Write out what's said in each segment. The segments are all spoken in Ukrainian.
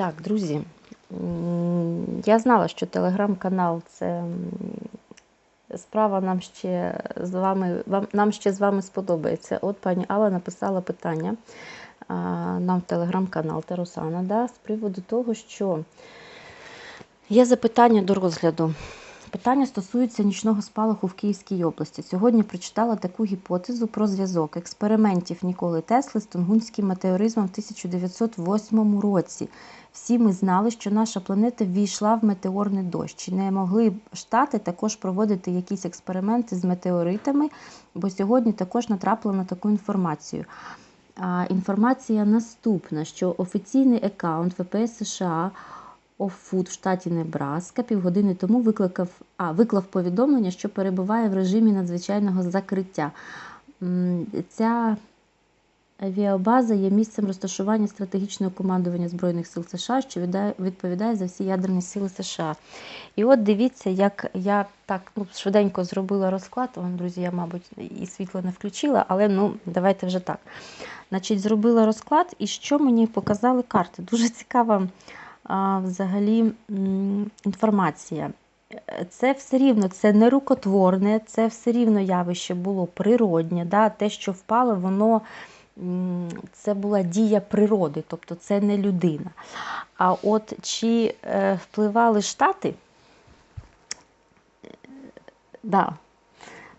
Так, друзі, я знала, що телеграм-канал це справа нам ще з вами, вам, нам ще з вами сподобається. От пані Алла написала питання нам в телеграм-канал Тарусана да, з приводу того, що є запитання до розгляду. Питання стосується нічного спалаху в Київській області. Сьогодні прочитала таку гіпотезу про зв'язок експериментів Ніколи Тесли з Тунгунським метеоризмом в 1908 році. Всі ми знали, що наша планета ввійшла в метеорний дощ. Чи не могли б Штати також проводити якісь експерименти з метеоритами? Бо сьогодні також натрапила на таку інформацію. А, інформація наступна, що офіційний аккаунт ВПС США Оффуд в штаті Небраска півгодини тому викликав, а, виклав повідомлення, що перебуває в режимі надзвичайного закриття. Ця авіабаза є місцем розташування стратегічного командування Збройних сил США, що відповідає за всі ядерні сили США. І от дивіться, як я так ну, швиденько зробила розклад. Вам, друзі, я, мабуть, і світло не включила, але ну, давайте вже так. Значить, зробила розклад, і що мені показали карти? Дуже цікава взагалі інформація. Це все рівно, це не рукотворне, це все рівно явище було природнє. Да? Те, що впало, воно це була дія природи, тобто це не людина. А от чи е, впливали штати? Е, Да.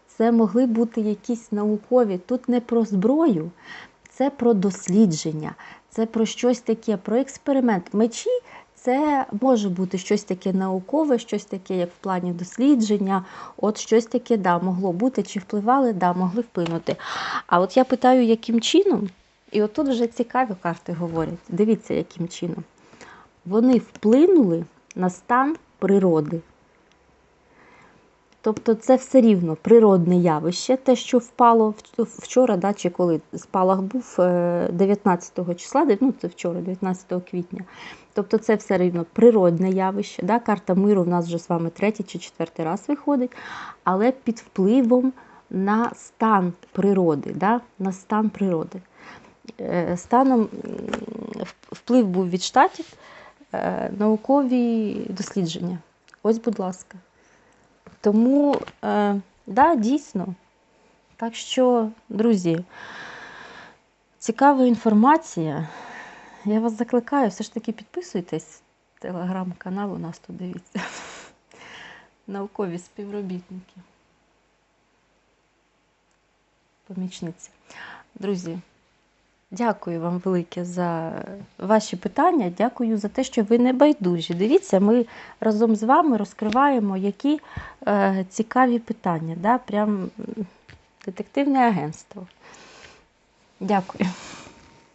Це могли бути якісь наукові. Тут не про зброю, це про дослідження, це про щось таке, про експеримент. Мечі це може бути щось таке наукове, щось таке, як в плані дослідження. От щось таке да, могло бути, чи впливали, да, могли вплинути. А от я питаю, яким чином? І отут вже цікаві карти говорять. Дивіться, яким чином. Вони вплинули на стан природи. Тобто це все рівно природне явище, те, що впало вчора, да, чи коли спалах був е, 19 числа, ну це вчора, 19 квітня. Тобто це все рівно природне явище. Да? Карта миру в нас вже з вами третій чи четвертий раз виходить, але під впливом на стан природи. Да? На стан природи. Е, Станом вплив був від штатів, е, наукові дослідження. Ось, будь ласка. Тому, е, да, дійсно. Так що, друзі, цікава інформація. Я вас закликаю, все ж таки підписуйтесь. Телеграм-канал у нас тут дивіться. Наукові співробітники. Помічниці. Друзі, дякую вам велике за ваші питання. Дякую за те, що ви не байдужі. Дивіться, ми разом з вами розкриваємо які е, цікаві питання. Да? Прям детективне агентство. Дякую.